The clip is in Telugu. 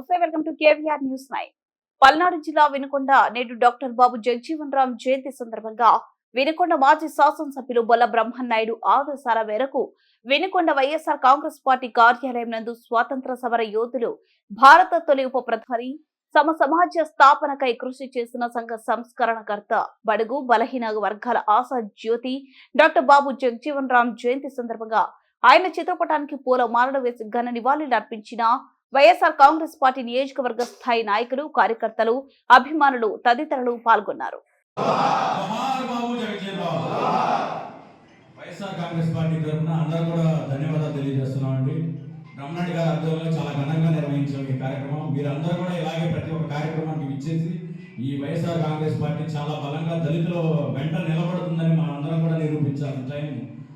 నమస్తే welcome to KVR news nine. Palnadu జిల్లా వినుకొండ నేడు డాక్టర్ బాబు జగజీవన్ రామ్ జయంతి సందర్భంగా వినుకొండ మాజీ శాసనసభ్యులు బొల్ల బ్రహ్మన్నాయుడు ఆదేశాల మేరకు వినుకొండ వైఎస్ఆర్ కాంగ్రెస్ పార్టీ కార్యాలయం నందు స్వాతంత్ర సమర యోధులు భారత తొలి ఉప ప్రధాని సమ సమాజ స్థాపనకై కృషి చేసిన సంఘ సంస్కరణకర్త బడుగు బలహీన వర్గాల ఆశా జ్యోతి డాక్టర్ బాబు జగజీవన్ రామ్ జయంతి సందర్భంగా ఆయన చిత్రపటానికి పూల మాలలు వేసి ఘన నివాళులు అర్పించిన వైఎస్ఆర్ కాంగ్రెస్ పార్టీ నియోజకవర్గ స్థాయి నాయకులు కార్యకర్తలు అభిమానులు తదితరులు పాల్గొన్నారు. వైఎస్ఆర్ కాంగ్రెస్ పార్టీ తరఫున అందరూ కూడా ధన్యవాదాలు తెలియజేస్తున్నామండి. రమణాడి గారి ఆధ్వర్యంలో చాలా ఘనంగా నిర్వహించాం ఈ కార్యక్రమం. మీరందరూ కూడా ఇలాగే ప్రతి ఒక్క కార్యక్రమానికి ఇచ్చేసి ఈ వైఎస్ఆర్ కాంగ్రెస్ పార్టీ చాలా బలంగా దళితుల వెంట నిలబడుతుందని మనం అందరం కూడా నిరూపించాల్సిన టైం